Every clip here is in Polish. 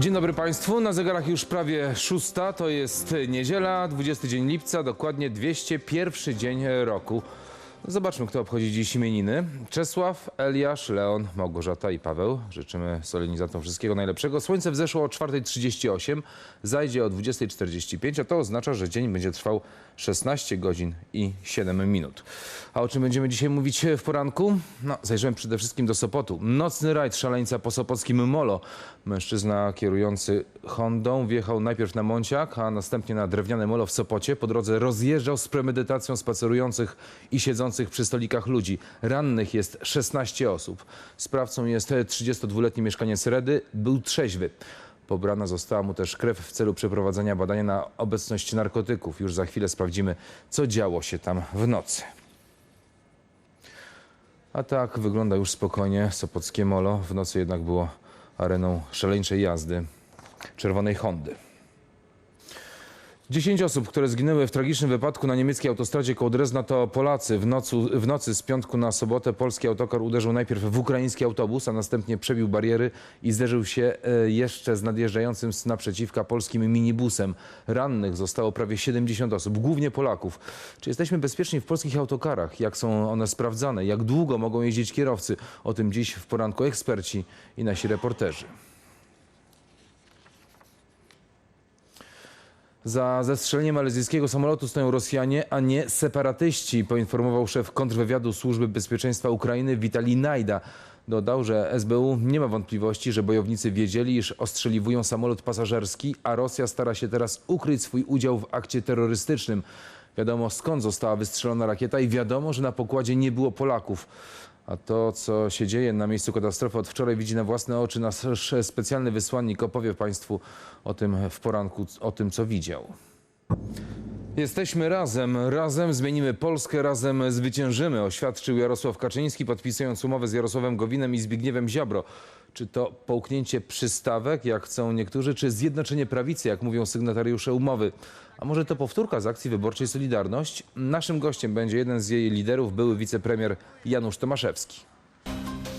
Dzień dobry Państwu. Na zegarach już prawie szósta. To jest niedziela, 20 dzień lipca, dokładnie 201 dzień roku. Zobaczmy, kto obchodzi dziś imieniny. Czesław, Eliasz, Leon, Małgorzata i Paweł. Życzymy solenizantom wszystkiego najlepszego. Słońce wzeszło o 4.38, zajdzie o 20.45, a to oznacza, że dzień będzie trwał 16 godzin i 7 minut. A o czym będziemy dzisiaj mówić w poranku? No, zajrzymy przede wszystkim do Sopotu. Nocny rajd szaleńca po sopockim Molo. Mężczyzna kierujący Hondą wjechał najpierw na Monciak, a następnie na drewniane molo w Sopocie. Po drodze rozjeżdżał z premedytacją spacerujących i siedzących przy stolikach ludzi. Rannych jest 16 osób. Sprawcą jest 32-letni mieszkaniec Redy. Był trzeźwy. Pobrana została mu też krew w celu przeprowadzenia badania na obecność narkotyków. Już za chwilę sprawdzimy, co działo się tam w nocy. A tak wygląda już spokojnie Sopockie Molo. W nocy jednak było areną szaleńczej jazdy czerwonej Hondy. 10 osób, które zginęły w tragicznym wypadku na niemieckiej autostradzie koło Drezna to Polacy. W, w nocy z piątku na sobotę polski autokar uderzył najpierw w ukraiński autobus, a następnie przebił bariery i zderzył się e, jeszcze z nadjeżdżającym z naprzeciwka polskim minibusem. Rannych zostało prawie 70 osób, głównie Polaków. Czy jesteśmy bezpieczni w polskich autokarach? Jak są one sprawdzane? Jak długo mogą jeździć kierowcy? O tym dziś w poranku eksperci i nasi reporterzy. Za zestrzeleniem malezyjskiego samolotu stoją Rosjanie, a nie separatyści, poinformował szef kontrwywiadu Służby Bezpieczeństwa Ukrainy Witalij Najda. Dodał, że SBU nie ma wątpliwości, że bojownicy wiedzieli, iż ostrzeliwują samolot pasażerski, a Rosja stara się teraz ukryć swój udział w akcie terrorystycznym. Wiadomo skąd została wystrzelona rakieta i wiadomo, że na pokładzie nie było Polaków. A to, co się dzieje na miejscu katastrofy od wczoraj widzi na własne oczy nasz specjalny wysłannik. Opowie Państwu o tym w poranku, o tym, co widział. Jesteśmy razem, razem zmienimy Polskę, razem zwyciężymy, oświadczył Jarosław Kaczyński, podpisując umowę z Jarosławem Gowinem i Zbigniewem Ziobro. Czy to połknięcie przystawek, jak chcą niektórzy, czy zjednoczenie prawicy, jak mówią sygnatariusze umowy? A może to powtórka z akcji wyborczej Solidarność? Naszym gościem będzie jeden z jej liderów, były wicepremier Janusz Tomaszewski.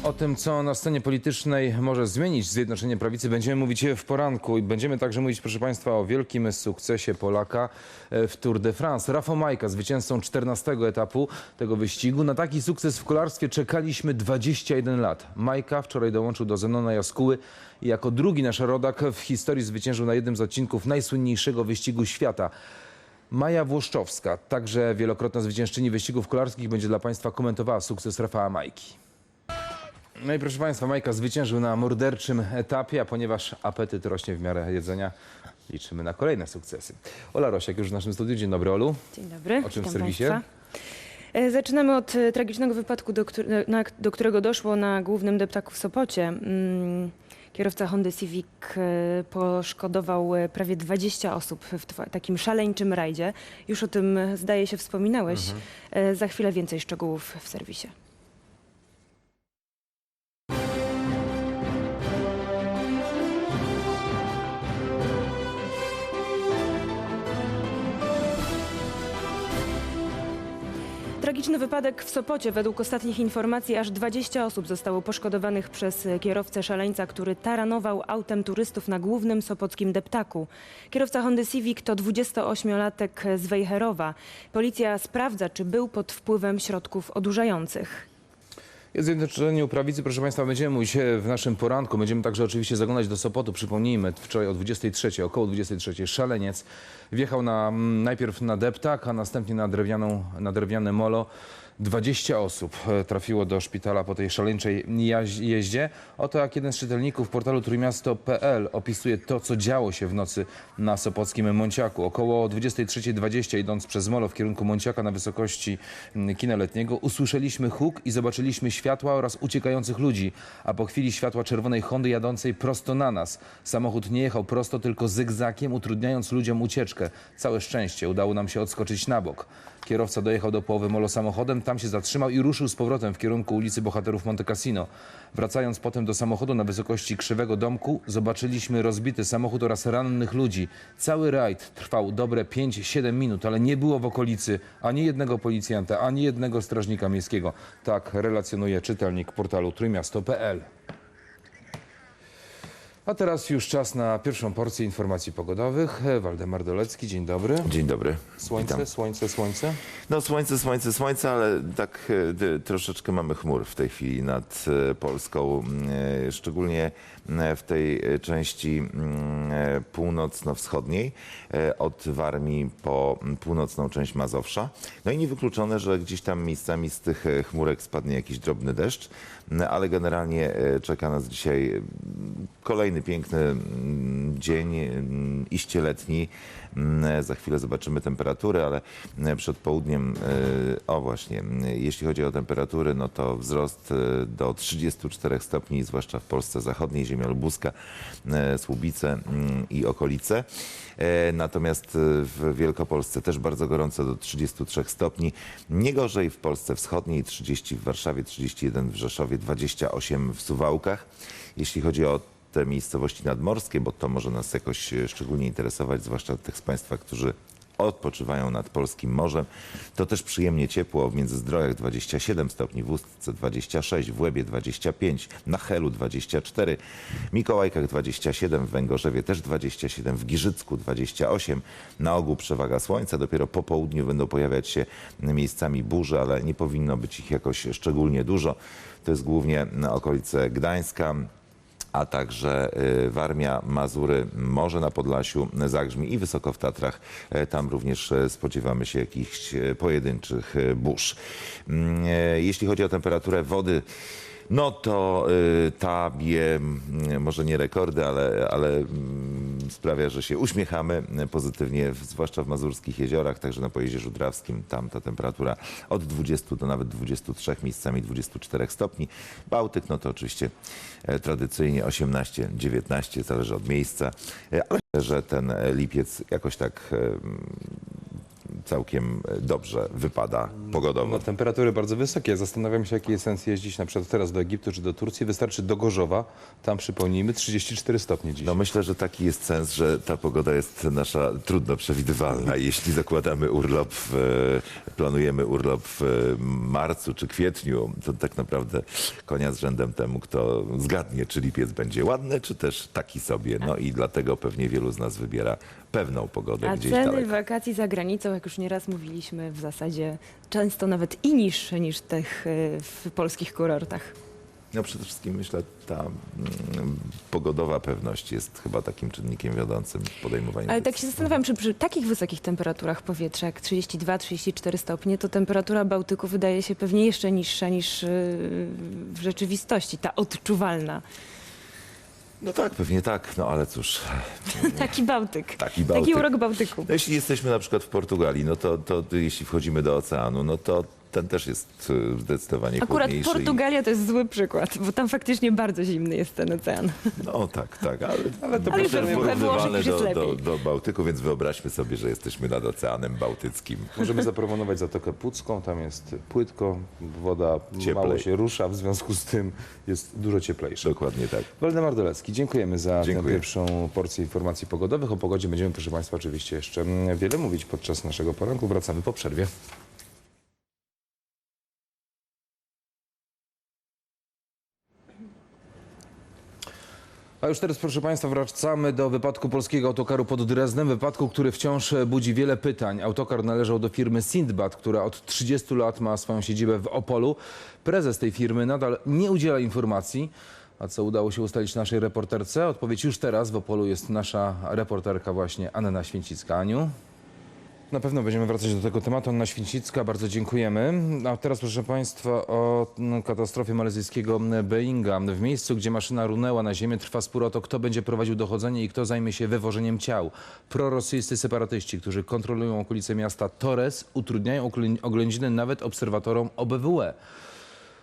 O tym, co na scenie politycznej może zmienić Zjednoczenie Prawicy, będziemy mówić w poranku i będziemy także mówić, proszę Państwa, o wielkim sukcesie Polaka e, w Tour de France. Rafał Majka, zwycięzcą 14 etapu tego wyścigu. Na taki sukces w kolarstwie czekaliśmy 21 lat. Majka wczoraj dołączył do Zenona Jaskuły i jako drugi nasz rodak w historii zwyciężył na jednym z odcinków najsłynniejszego wyścigu świata. Maja Włoszczowska, także wielokrotna zwyciężczyni wyścigów kolarskich, będzie dla Państwa komentowała sukces Rafała Majki. No i proszę Państwa, Majka zwyciężył na morderczym etapie, a ponieważ apetyt rośnie w miarę jedzenia, liczymy na kolejne sukcesy. Ola Rosiak już w naszym studiu. Dzień dobry, Olu. Dzień dobry. O czym w serwisie? państwa. E, Zaczynamy od e, tragicznego wypadku, do, do którego doszło na głównym deptaku w Sopocie. Mm, Kierowca Hondy Civic e, poszkodował prawie 20 osób w takim szaleńczym rajdzie. Już o tym, zdaje się, wspominałeś. Mhm. Za chwilę więcej szczegółów w serwisie. Tragiczny wypadek w Sopocie. Według ostatnich informacji aż 20 osób zostało poszkodowanych przez kierowcę szaleńca, który taranował autem turystów na głównym sopockim deptaku. Kierowca Hondy Civic to 28-latek z Wejherowa. Policja sprawdza, czy był pod wpływem środków odurzających. Zjednoczeniu Prawicy, proszę Państwa, będziemy mówić e, w naszym poranku. Będziemy także oczywiście zaglądać do Sopotu. Przypomnijmy, wczoraj o 23, około 23, szaleniec wjechał na, mm, najpierw na deptak, a następnie na, drewnianą, na drewniane molo. 20 osób e, trafiło do szpitala po tej szaleńczej jeździe. Oto jak jeden z czytelników portalu trójmiasto.pl opisuje to, co działo się w nocy na Sopockim Monciaku. Około 23.20 idąc przez molo w kierunku Monciaka na wysokości mm, kina letniego usłyszeliśmy huk i zobaczyliśmy światła oraz uciekających ludzi, a po chwili światła czerwonej Hondy jadącej prosto na nas. Samochód nie jechał prosto, tylko zygzakiem, utrudniając ludziom ucieczkę. Całe szczęście, udało nam się odskoczyć na bok. Kierowca dojechał do połowy molo samochodem, tam się zatrzymał i ruszył z powrotem w kierunku ulicy Bohaterów Monte Cassino. Wracając potem do samochodu na wysokości Krzywego Domku, zobaczyliśmy rozbity samochód oraz rannych ludzi. Cały rajd trwał dobre 5-7 minut, ale nie było w okolicy ani jednego policjanta, ani jednego strażnika miejskiego. Tak relacjonuje czytelnik portalu trójmiasto.pl. A teraz już czas na pierwszą porcję informacji pogodowych. Waldemar Dolecki, dzień dobry. Dzień dobry. Słońce, Witam. słońce, słońce. No słońce, słońce, słońce, ale tak e, troszeczkę mamy chmur w tej chwili nad e, Polską, e, szczególnie w tej części mm, północno-wschodniej, od Warmii po północną część Mazowsza. No i niewykluczone, że gdzieś tam miejscami z tych chmurek spadnie jakiś drobny deszcz, ale generalnie e, czeka nas dzisiaj mm, kolejny piękny mm, dzień, mm, iście letni. Mm, Za chwilę zobaczymy temperatury, ale mm, przed południem, e, o właśnie, mm, jeśli chodzi o temperatury, no to wzrost e, do 34 stopni, zwłaszcza w Polsce zachodniej, ziemia lubuska, e, Słubice mm, i okolice. E, Natomiast e, w Wielkopolsce też bardzo gorąco do 33 stopni. Nie gorzej w Polsce wschodniej, 30 w Warszawie, 31 w Rzeszowie, 28 w Suwałkach. Jeśli chodzi o te miejscowości nadmorskie, bo to może nas jakoś e, szczególnie interesować, zwłaszcza tych z Państwa, którzy odpoczywają nad polskim morzem. To też przyjemnie ciepło w Międzyzdrojach 27 stopni, w Ustce 26, w Łebie 25, na Helu 24, Mikołajkach 27, w Węgorzewie też 27, w Giżycku 28. Na ogół przewaga słońca, dopiero po południu będą pojawiać się miejscami burze, ale nie powinno być ich jakoś szczególnie dużo. To jest głównie okolice Gdańska, a także y, Warmia, Mazury, Morze na Podlasiu, Zagrzmi i wysoko w Tatrach. E, Tam również e, spodziewamy się jakichś e, pojedynczych burz. Mm, Jeśli chodzi o temperaturę wody, no to y, ta bije może nie rekordy, ale, ale mm, sprawia, że się uśmiechamy y, pozytywnie, zwłaszcza w mazurskich jeziorach, także na Pojezierzu Drawskim. Tam ta temperatura od 20 do nawet 23, miejscami 24 stopni. Bałtyk, no to oczywiście e, tradycyjnie 18-19, zależy od miejsca, E, ale że ten e, lipiec jakoś tak e, całkiem e, dobrze wypada pogodowo. No, temperatury bardzo wysokie. Zastanawiam się, jaki jest sens jeździć na przykład teraz do Egiptu czy do Turcji. Wystarczy do Gorzowa. Tam przypomnijmy 34 stopnie dziś. No myślę, że taki jest sens, że ta pogoda jest nasza trudno przewidywalna. Jeśli zakładamy urlop, w, planujemy urlop w marcu czy kwietniu, to tak naprawdę konia z rzędem temu, kto zgadnie, czy lipiec będzie ładny, czy też taki sobie. No i dlatego pewnie wielu z nas wybiera pewną pogodę A gdzieś ceny daleko. wakacji za granicą, jak już nieraz mówiliśmy, w zasadzie często nawet i niższe niż tych y, w polskich kurortach. No przede wszystkim myślę, ta mm, pogodowa pewność jest chyba takim czynnikiem wiodącym w podejmowaniu Ale tak decyzji. się zastanawiam, czy przy takich wysokich temperaturach powietrza, jak 32-34 stopnie, to temperatura Bałtyku wydaje się pewnie jeszcze niższa niż y, w rzeczywistości, ta odczuwalna. No tak, pewnie tak, no ale cóż, Taki Bałtyk. taki Taki Bałtyk. urok Bałtyku. No, jeśli jesteśmy na przykład w Portugalii, no to, to jeśli wchodzimy do oceanu, no to ten też jest e, zdecydowanie Akurat chłodniejszy. i- Portugalia to jest zły przykład, bo tam faktycznie bardzo zimny jest ten ocean. No tak, tak, ale, Ale to Ale myślę, we że Włoszech porównywalne już jest do, do, lepiej. do Bałtyku, więc wyobraźmy sobie, że jesteśmy nad Oceanem Bałtyckim. Możemy zaproponować Zatokę Pucką. Tam jest płytko, woda Cieplej. mało się rusza, w związku z tym jest dużo cieplejsza. Dokładnie tak. Waldemar Dolecki, dziękujemy za tę Dziękuję. pierwszą porcję informacji pogodowych. O pogodzie będziemy, proszę Państwa, oczywiście jeszcze mm, wiele mówić podczas naszego poranku. Wracamy po przerwie. A już teraz, proszę Państwa, wracamy do wypadku polskiego autokaru pod Dreznem. Wypadku, który wciąż budzi wiele pytań. Autokar należał do firmy Sindbad, która od 30 lat ma swoją siedzibę w Opolu. Prezes tej firmy nadal nie udziela informacji. A co udało się ustalić naszej reporterce? Odpowiedź już teraz. W Opolu jest nasza reporterka właśnie Anna Święcicka. Aniu? Na pewno będziemy wracać do tego tematu. Anna Święcicka, bardzo dziękujemy. A teraz proszę Państwa o mm, katastrofie malezyjskiego Boeinga. W miejscu, gdzie maszyna runęła na ziemię trwa spór o to, kto będzie prowadził dochodzenie i kto zajmie się wywożeniem ciał. Prorosyjscy separatyści, którzy kontrolują okolice miasta Torres, utrudniają oglę- oględziny nawet obserwatorom OBWE.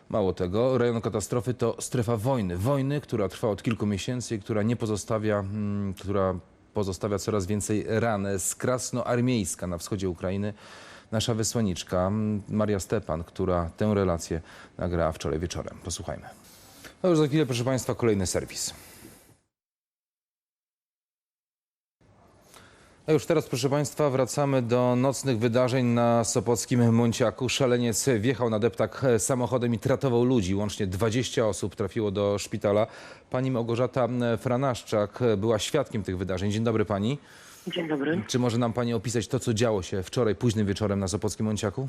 Mało tego, rejon katastrofy to strefa wojny. Wojny, która trwa od kilku miesięcy i która nie pozostawia, mm, która pozostawia coraz więcej ran. Z Krasnoarmiejska na wschodzie Ukrainy nasza wysłanniczka Maria Stepan, która tę relację nagrała wczoraj wieczorem. Posłuchajmy. No już za chwilę, proszę Państwa, kolejny serwis. A już teraz, proszę Państwa, wracamy do nocnych wydarzeń na Sopockim Monciaku. Szaleniec wjechał na deptak samochodem i tratował ludzi. Łącznie 20 osób trafiło do szpitala. Pani Małgorzata Franaszczak była świadkiem tych wydarzeń. Dzień dobry Pani. Dzień dobry. Czy może nam Pani opisać to, co działo się wczoraj późnym wieczorem na Sopockim Monciaku?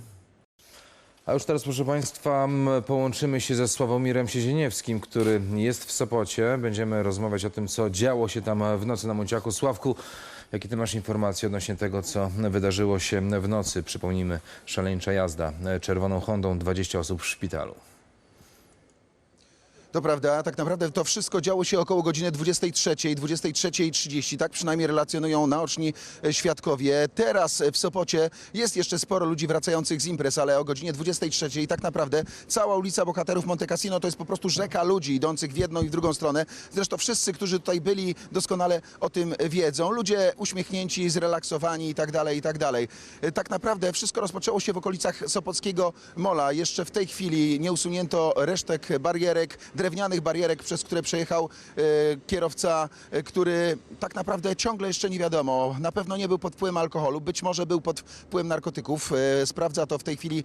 A już teraz, proszę Państwa, połączymy się ze Sławomirem Siezieniewskim, który jest w Sopocie. Będziemy rozmawiać o tym, co działo się tam w nocy na Monciaku. Sławku, jakie Ty masz informacje odnośnie tego, co wydarzyło się w nocy? Przypomnijmy, szaleńcza jazda czerwoną Hondą, 20 osób w szpitalu. To prawda, tak naprawdę to wszystko działo się około godziny 23, 23.30, tak przynajmniej relacjonują naoczni e, świadkowie. Teraz e, w Sopocie jest jeszcze sporo ludzi wracających z imprez, ale o godzinie 23 tak naprawdę cała ulica Bohaterów Monte Cassino to jest po prostu rzeka ludzi idących w jedną i w drugą stronę. Zresztą wszyscy, którzy tutaj byli doskonale o tym wiedzą. Ludzie uśmiechnięci, zrelaksowani i tak dalej, i tak dalej. E, Tak naprawdę wszystko rozpoczęło się w okolicach Sopockiego Mola. Jeszcze w tej chwili nie usunięto resztek barierek, drewnianych barierek, przez które przejechał e, kierowca, e, który tak naprawdę ciągle jeszcze nie wiadomo. Na pewno nie był pod wpływem alkoholu, być może był pod wpływem narkotyków. E, sprawdza to w tej chwili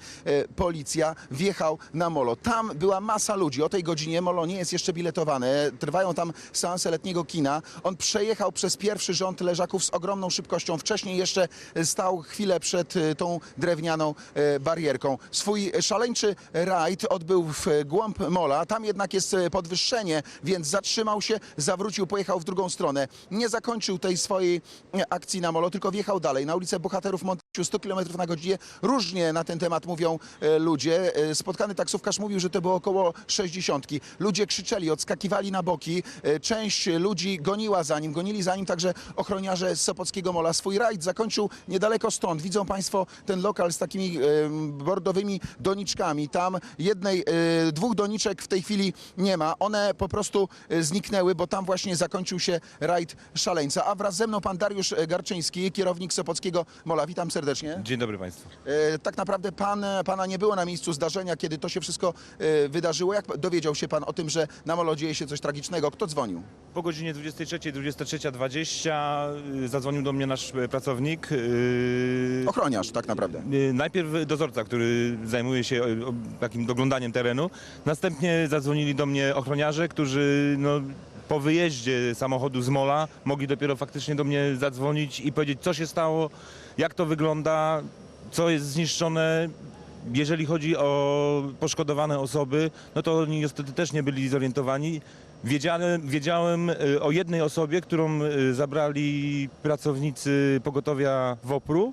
policja. Wjechał na Molo. Tam była masa ludzi. O tej godzinie Molo nie jest jeszcze biletowane. Trwają tam seanse letniego kina. On przejechał przez pierwszy rząd leżaków z ogromną szybkością. Wcześniej jeszcze stał chwilę przed tą drewnianą barierką. Swój szaleńczy rajd odbył w głąb Mola. Tam jednak jest e, podwyższenie, więc zatrzymał się, zawrócił, pojechał w drugą stronę. Nie zakończył tej swojej e, akcji na Molo, tylko wjechał dalej na ulicę Bohaterów Montesiu 100 km na godzinę. Różnie na ten temat mówią e, ludzie. Spotkany taksówkarz mówił, że to było około 60. Ludzie krzyczeli, odskakiwali na boki. Część ludzi goniła za nim, gonili za nim także ochroniarze z Sopockiego Mola. Swój rajd zakończył niedaleko stąd. Widzą Państwo ten lokal z takimi bordowymi doniczkami. Tam jednej, dwóch doniczek w tej chwili nie ma. One po prostu e, zniknęły, bo tam właśnie zakończył się rajd szaleńca. A wraz ze mną pan Dariusz e, Garczyński, kierownik Sopockiego Mola. Witam serdecznie. Dzień dobry Państwu. E, Tak naprawdę pan, pana nie było na miejscu zdarzenia, kiedy to się wszystko wydarzyło. Jak dowiedział się pan o tym, że na Molo dzieje się coś tragicznego? Kto dzwonił? Po godzinie 23, 23.20 y, zadzwonił do mnie nasz y, pracownik. y, Ochroniarz, tak naprawdę. y, Najpierw dozorca, który zajmuje się y, takim doglądaniem terenu. Następnie zadzwonili do mnie ochroniarze, którzy no, po wyjeździe samochodu z Mola mogli dopiero faktycznie do mnie zadzwonić i powiedzieć, co się stało, jak to wygląda, co jest zniszczone. Jeżeli chodzi o poszkodowane osoby, no to oni niestety też nie byli zorientowani. Wiedziałem, wiedziałem y, o jednej osobie, którą y, zabrali pracownicy pogotowia WOPR-u,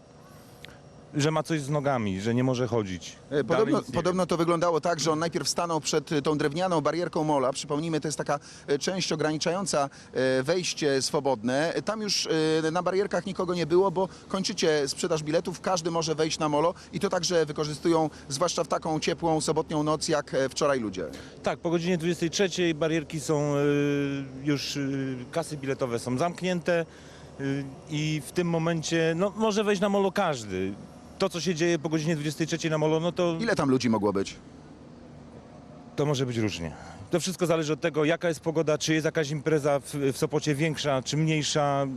że ma coś z nogami, że nie może chodzić. E, Dalej Podobno, nic nie podobno to wyglądało tak, że on najpierw stanął przed tą drewnianą barierką mola. Przypomnijmy, to jest taka e, część ograniczająca e, wejście swobodne. Tam już e, na barierkach nikogo nie było, bo kończycie sprzedaż biletów. Każdy może wejść na molo i to także wykorzystują, zwłaszcza w taką ciepłą sobotnią noc, jak e, wczoraj ludzie. Tak, po godzinie 23 barierki są y, już, y, kasy biletowe są zamknięte y, i w tym momencie no, może wejść na molo każdy. To, co się dzieje po godzinie 23 na molo, no to, Ile tam ludzi mogło być? to może być różnie. To wszystko zależy od tego, jaka jest pogoda, czy jest jakaś impreza w, w Sopocie większa, czy mniejsza.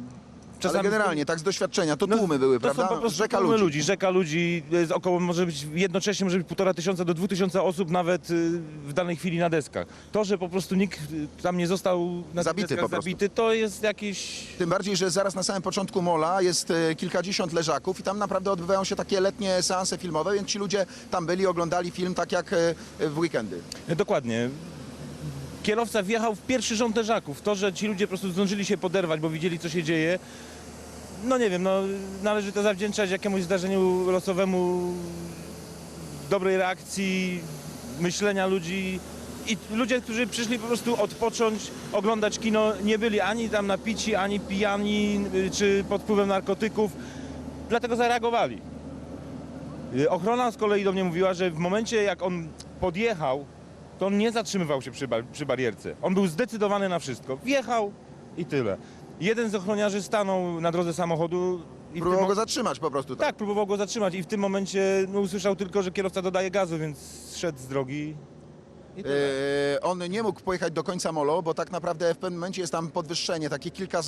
Ale generalnie, tak z doświadczenia, to tłumy były, No, to prawda? Są po prostu Rzeka tłumy ludzi. ludzi. Rzeka ludzi, jest około, może być jednocześnie może być półtora tysiąca do dwóch tysiąca osób nawet y, w danej chwili na deskach. To, że po prostu nikt y, tam nie został na tych Zabity deskach po prostu. zabity, to jest jakiś... Tym bardziej, że zaraz na samym początku mola jest e, kilkadziesiąt leżaków i tam naprawdę odbywają się takie letnie seanse filmowe, więc ci ludzie tam byli, oglądali film tak jak e, w weekendy. Dokładnie. Kierowca wjechał w pierwszy rząd leżaków. To, że ci ludzie po prostu zdążyli się poderwać, bo widzieli, co się dzieje, no nie wiem, no należy to zawdzięczać jakiemuś zdarzeniu losowemu, dobrej reakcji, myślenia ludzi. I ludzie, którzy przyszli po prostu odpocząć, oglądać kino, nie byli ani tam napici, ani pijani, y, czy pod wpływem narkotyków. Dlatego zareagowali. Y, Ochrona z kolei do mnie mówiła, że w momencie jak on podjechał, to on nie zatrzymywał się przy, bar- przy barierce. On był zdecydowany na wszystko. Wjechał i tyle. Jeden z ochroniarzy stanął na drodze samochodu i w Próbował tym go mo- zatrzymać po prostu. Tak. tak, próbował go zatrzymać i w tym momencie no, usłyszał tylko, że kierowca dodaje gazu, więc szedł z drogi E, on nie mógł pojechać do końca molo, bo tak naprawdę w pewnym momencie jest tam podwyższenie, takie kilka e,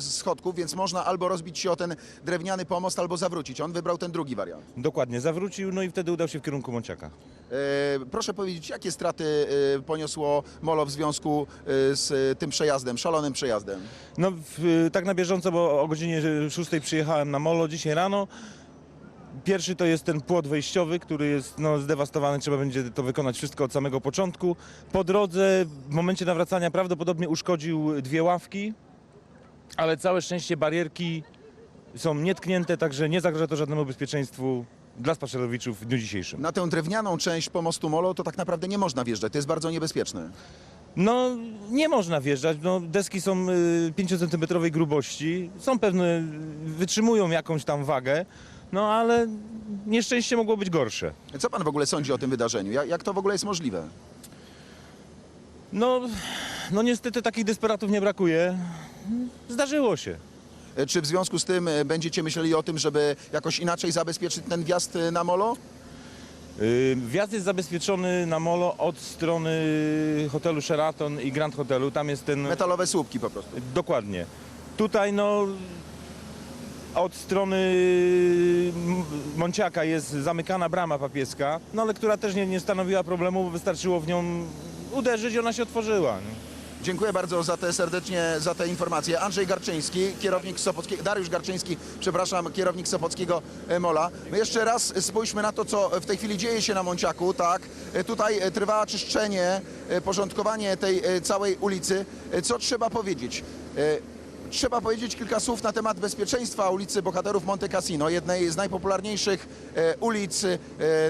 schodków, więc można albo rozbić się o ten drewniany pomost, albo zawrócić. On wybrał ten drugi wariant. Dokładnie, zawrócił, no i wtedy udał się w kierunku Mąciaka. E, Proszę powiedzieć, jakie straty poniosło molo w związku z tym przejazdem, szalonym przejazdem? No w, tak na bieżąco, bo o godzinie 6 przyjechałem na Molo dzisiaj rano. Pierwszy to jest ten płot wejściowy, który jest no, zdewastowany, trzeba będzie to wykonać wszystko od samego początku. Po drodze, w momencie nawracania prawdopodobnie uszkodził dwie ławki, ale całe szczęście barierki są nietknięte, także nie zagraża to żadnemu bezpieczeństwu dla spacerowiczów w dniu dzisiejszym. Na tę drewnianą część pomostu molo to tak naprawdę nie można wjeżdżać, to jest bardzo niebezpieczne. No, nie można wjeżdżać. No, deski są y, 5-centymetrowej grubości, są pewne, wytrzymują jakąś tam wagę, no ale nieszczęście mogło być gorsze. Co pan w ogóle sądzi o tym wydarzeniu? Jak, jak to w ogóle jest możliwe? No, no niestety takich desperatów nie brakuje. Zdarzyło się. E, Czy w związku z tym e, będziecie myśleli o tym, żeby jakoś inaczej zabezpieczyć ten wjazd e, na molo? Y, Wjazd jest zabezpieczony na molo od strony hotelu Sheraton i Grand Hotelu. Tam jest ten... Metalowe słupki po prostu. Dokładnie. Tutaj no od strony M- Monciaka jest zamykana brama papieska, no ale która też nie, nie stanowiła problemu, bo wystarczyło w nią uderzyć i ona się otworzyła. nie? Dziękuję bardzo za te serdecznie, za te informacje. Andrzej Garczyński, kierownik Sopockiego, Dariusz Garczyński, przepraszam, kierownik Sopockiego e, Mola. My jeszcze raz spójrzmy na to, co w tej chwili dzieje się na Monciaku, tak? E, Tutaj e, trwa czyszczenie, porządkowanie tej całej ulicy. Co trzeba powiedzieć? Trzeba powiedzieć kilka słów na temat bezpieczeństwa ulicy Bohaterów Monte Cassino, jednej z najpopularniejszych e, ulic e,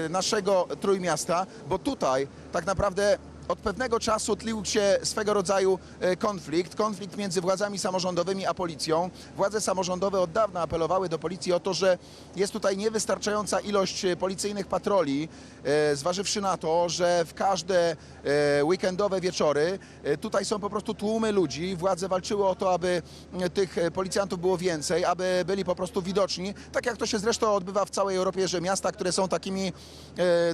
naszego Trójmiasta, bo tutaj tak naprawdę od pewnego czasu tlił się swego rodzaju e, konflikt, konflikt między władzami samorządowymi a policją. Władze samorządowe od dawna apelowały do policji o to, że jest tutaj niewystarczająca ilość e, policyjnych patroli, e, zważywszy na to, że w każde weekendowe wieczory tutaj są po prostu tłumy ludzi. Władze walczyły o to, aby tych policjantów było więcej, aby byli po prostu widoczni, tak jak to się zresztą odbywa w całej Europie, że miasta, które są takimi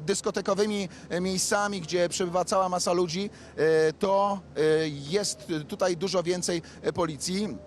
dyskotekowymi miejscami, gdzie przebywa cała masa ludzi, e, to e, jest tutaj dużo więcej e, policji.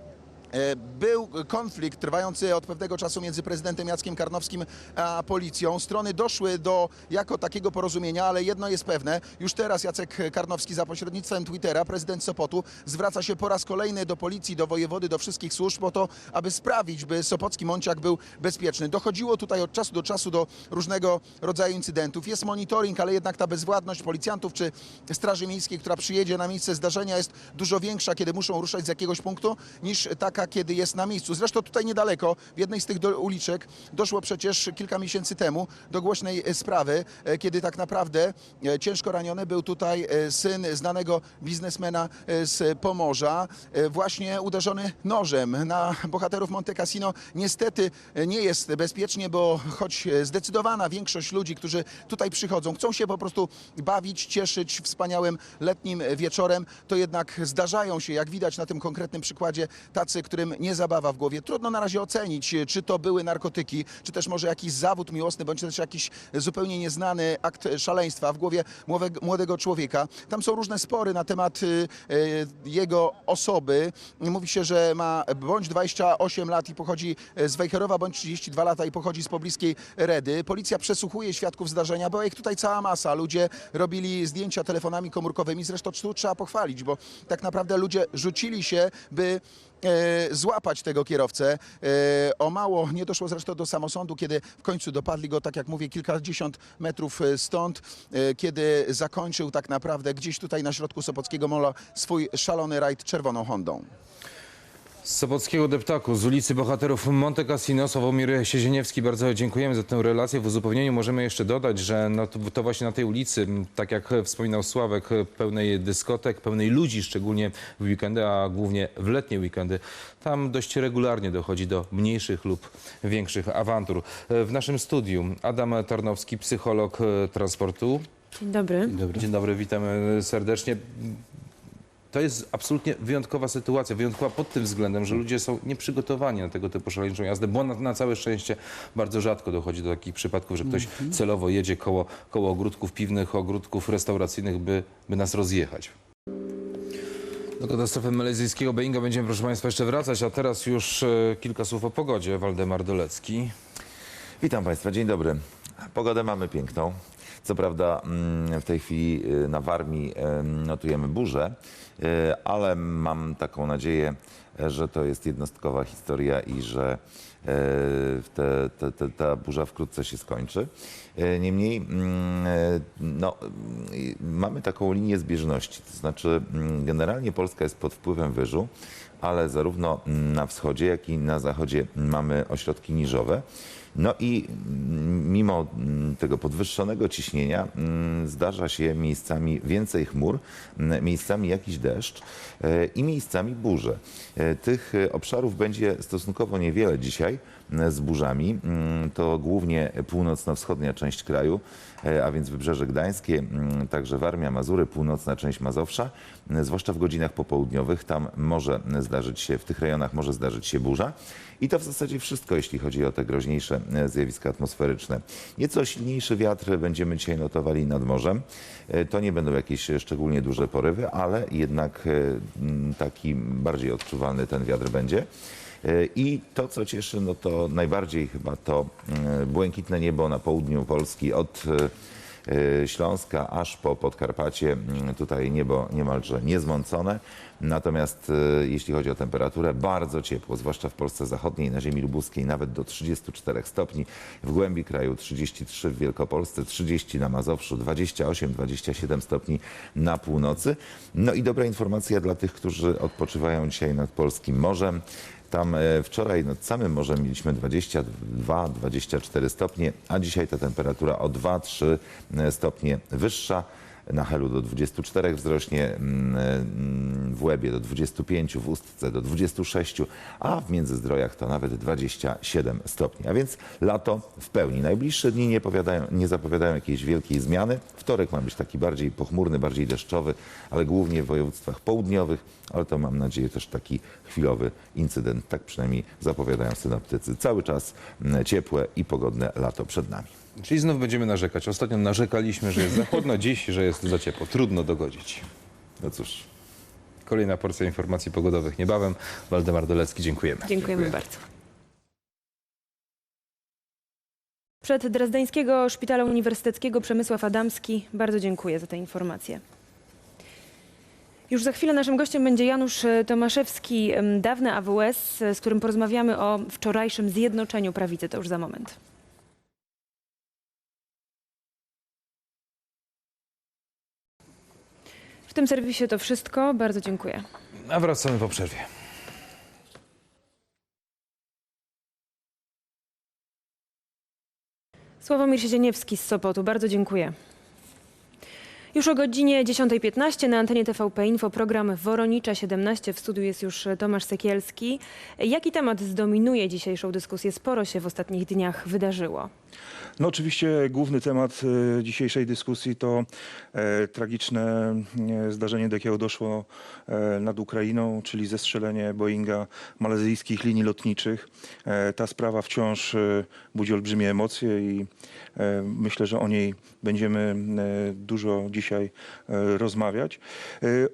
E, Był konflikt trwający od pewnego czasu między prezydentem Jackiem Karnowskim a policją. Strony doszły do jako takiego porozumienia, ale jedno jest pewne. Już teraz Jacek Karnowski za pośrednictwem Twittera, prezydent Sopotu, zwraca się po raz kolejny do policji, do wojewody, do wszystkich służb po to, aby sprawić, by Sopocki Mąciak był bezpieczny. Dochodziło tutaj od czasu do czasu do różnego rodzaju incydentów. Jest monitoring, ale jednak ta bezwładność policjantów czy Straży Miejskiej, która przyjedzie na miejsce zdarzenia jest dużo większa, kiedy muszą ruszać z jakiegoś punktu, niż taka, kiedy jest na miejscu. Zresztą tutaj niedaleko, w jednej z tych do, uliczek, doszło przecież kilka miesięcy temu do głośnej e, sprawy, e, kiedy tak naprawdę e, ciężko raniony był tutaj syn znanego biznesmena z Pomorza, właśnie uderzony nożem na bohaterów Monte Cassino. Niestety nie jest bezpiecznie, bo choć zdecydowana większość ludzi, którzy tutaj przychodzą, chcą się po prostu bawić, cieszyć wspaniałym letnim wieczorem, to jednak zdarzają się, jak widać na tym konkretnym przykładzie, tacy, którym nie zabawa w głowie. Trudno na razie ocenić, czy to były narkotyki, czy też może jakiś zawód miłosny, bądź też jakiś zupełnie nieznany akt szaleństwa w głowie młodego- człowieka. Tam są różne spory na temat y, y, jego osoby. Mówi się, że ma bądź 28 lat i pochodzi z Wejherowa, bądź 32 lata i pochodzi z pobliskiej Redy. Policja przesłuchuje świadków zdarzenia, była ich tutaj cała masa. Ludzie robili zdjęcia telefonami komórkowymi. Zresztą tu trzeba pochwalić, bo tak naprawdę ludzie rzucili się, by złapać tego kierowcę. E, o mało nie doszło zresztą do samosądu, kiedy w końcu dopadli go, tak jak mówię, kilkadziesiąt metrów e, stąd, e, kiedy zakończył tak naprawdę gdzieś tutaj na środku Sopockiego Mola swój szalony rajd czerwoną Hondą. Z Sopockiego Deptaku, z ulicy Bohaterów Monte Cassino, Sławomir Siezieniewski, bardzo dziękujemy za tę relację. W uzupełnieniu możemy jeszcze dodać, że no to, to właśnie na tej ulicy, tak jak wspominał Sławek, pełnej dyskotek, pełnej ludzi, szczególnie w weekendy, a głównie w letnie weekendy, tam dość regularnie dochodzi do mniejszych lub większych awantur. W naszym studiu Adam Tarnowski, psycholog e, transportu. Dzień dobry. Dzień dobry, witamy serdecznie. To jest absolutnie wyjątkowa sytuacja, wyjątkowa pod tym względem, że ludzie są nieprzygotowani na tego typu szaleńczą jazdę, bo na, na całe szczęście bardzo rzadko dochodzi do takich przypadków, że ktoś celowo jedzie koło, koło ogródków piwnych, ogródków restauracyjnych, by, by nas rozjechać. Do katastrofy malezyjskiego Boeinga będziemy, proszę Państwa, jeszcze wracać, a teraz już e, kilka słów o pogodzie. Waldemar Dolecki. Witam Państwa, dzień dobry. Pogodę mamy piękną. Co prawda mm, w tej chwili y, na Warmii em, notujemy burzę, y, ale mam taką nadzieję, że to jest jednostkowa historia i że e, te, te, te, ta burza wkrótce się skończy. E, Niemniej mm, e, no, mamy taką linię zbieżności, to znaczy mm, generalnie Polska jest pod wpływem wyżu, ale zarówno na wschodzie, jak i na zachodzie mamy ośrodki niżowe. No i mm, mimo mm, tego podwyższonego ciśnienia mm, zdarza się miejscami więcej chmur, miejscami jakiś deszcz e, i miejscami burze. E, Tych e, obszarów będzie stosunkowo niewiele dzisiaj z burzami. To głównie północno-wschodnia część kraju, a więc Wybrzeże Gdańskie, mm, także Warmia, Mazury, północna część Mazowsza, m, zwłaszcza w godzinach popołudniowych. Tam może zdarzyć się, w tych rejonach może zdarzyć się burza. I to w zasadzie wszystko, jeśli chodzi o te groźniejsze e, zjawiska atmosferyczne. Nieco silniejszy wiatr będziemy dzisiaj notowali nad morzem. E, To nie będą jakieś szczególnie duże porywy, ale jednak e, taki bardziej odczuwalny ten wiatr będzie. I to, co cieszy, no to najbardziej chyba to e, błękitne niebo na południu Polski od e, e, Śląska aż po Podkarpacie. Mm, Tutaj niebo niemalże niezmącone. Natomiast jeśli chodzi o temperaturę, bardzo ciepło, zwłaszcza w Polsce Zachodniej, na ziemi lubuskiej nawet do 34 stopni. W głębi kraju 33 w Wielkopolsce, 30 na Mazowszu, 28-27 stopni na północy. No i dobra informacja dla tych, którzy odpoczywają dzisiaj nad polskim morzem. Tam e, wczoraj nad samym morzem mieliśmy 22-24 stopnie, a dzisiaj ta temperatura o 2-3 stopnie wyższa. Na Helu do 24 wzrośnie, mm, w Łebie do 25, w Ustce do 26, a w Międzyzdrojach to nawet 27 stopni. A więc lato w pełni. Najbliższe dni nie, nie zapowiadają jakiejś wielkiej zmiany. Wtorek ma być taki bardziej pochmurny, bardziej deszczowy, ale głównie w województwach południowych, ale to mam nadzieję też taki chwilowy incydent. Tak przynajmniej zapowiadają synoptycy. Cały czas mm, ciepłe i pogodne lato przed nami. Czyli znów będziemy narzekać. Ostatnio narzekaliśmy, że jest za chłodno, dziś, że jest za ciepło. Trudno dogodzić. No cóż. Kolejna porcja informacji pogodowych niebawem. Waldemar Dolecki, dziękujemy. Dziękujemy bardzo. Przed Drezdeńskiego Szpitala Uniwersyteckiego Przemysław Adamski. Bardzo dziękuję za te informacje. Już za chwilę naszym gościem będzie Janusz e, Tomaszewski, dawny AWS, e, z którym porozmawiamy o wczorajszym zjednoczeniu prawicy. To już za moment. Tym serwisie to wszystko. Bardzo dziękuję. A wracamy po przerwie. Sławomir Siedzieniewski z Sopotu. Bardzo dziękuję. Już o godzinie 10.15 na antenie TVP Info program Woronicza 17. W studiu jest już Tomasz Sekielski. Jaki temat zdominuje dzisiejszą dyskusję? Sporo się w ostatnich dniach wydarzyło. No oczywiście główny temat e, dzisiejszej dyskusji to e, tragiczne e, zdarzenie, do jakiego doszło nad Ukrainą, czyli zestrzelenie Boeinga malezyjskich linii lotniczych. Ta sprawa wciąż budzi olbrzymie emocje i myślę, że o niej będziemy dużo dzisiaj rozmawiać.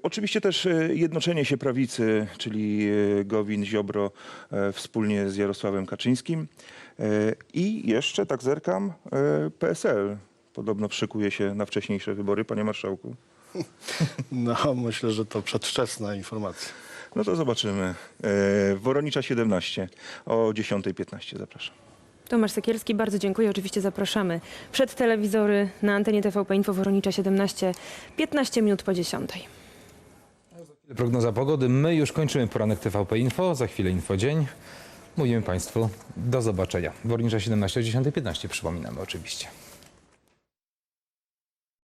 Oczywiście też jednoczenie się prawicy, czyli Gowin, Ziobro wspólnie z Jarosławem Kaczyńskim. E, I jeszcze, tak zerkam, e, PSL podobno szykuje się na wcześniejsze wybory, panie marszałku. No, myślę, że to przedwczesna informacja. No to zobaczymy. E, Woronicza 17 o 10.15 zapraszam. Tomasz Sekielski, bardzo dziękuję. Oczywiście zapraszamy przed telewizory na antenie TVP Info Woronicza 17, 15 minut po 10. Prognoza pogody. My już kończymy poranek TVP Info. Za chwilę Infodzień. Mówimy Państwu do zobaczenia. Wornicza 17 o 10.15 przypominamy oczywiście.